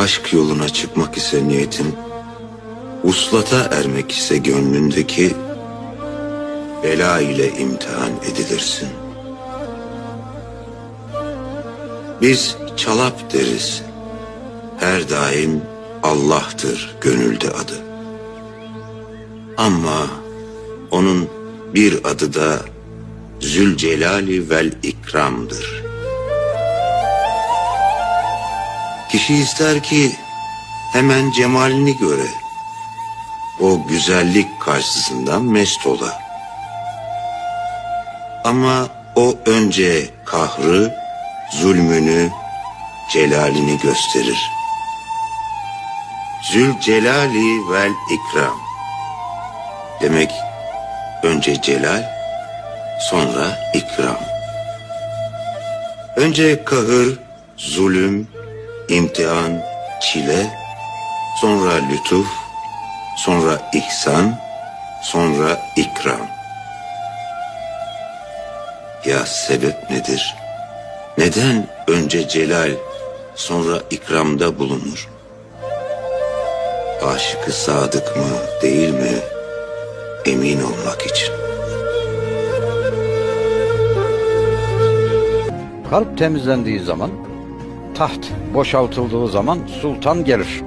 Aşk yoluna çıkmak ise niyetin, uslata ermek ise gönlündeki bela ile imtihan edilirsin. Biz çalap deriz. Her daim Allah'tır gönülde adı. Ama onun bir adı da Zülcelali vel İkram'dır. Kişi ister ki hemen cemalini göre, o güzellik karşısında mest ola. Ama o önce kahrı, zulmünü, celalini gösterir. Zülcelali vel ikram. Demek önce celal, sonra ikram. Önce kahır, zulüm, imtihan, çile, sonra lütuf, sonra ihsan, sonra ikram. Ya sebep nedir? Neden önce celal, sonra ikramda bulunur? Aşıkı sadık mı, değil mi? Emin olmak için. Kalp temizlendiği zaman, taht boşaltıldığı zaman sultan gelir.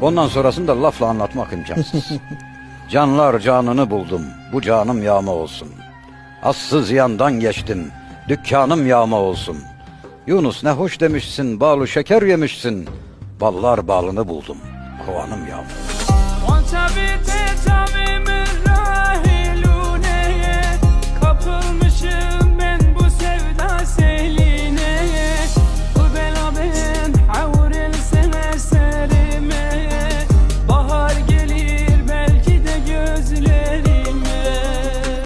Ondan sonrasını da lafla anlatmak imkansız. Canlar canını buldum, bu canım yağma olsun. Assız yandan geçtim, dükkanım yağma olsun. Yunus ne hoş demişsin, balı şeker yemişsin. Ballar balını buldum, kovanım yağma.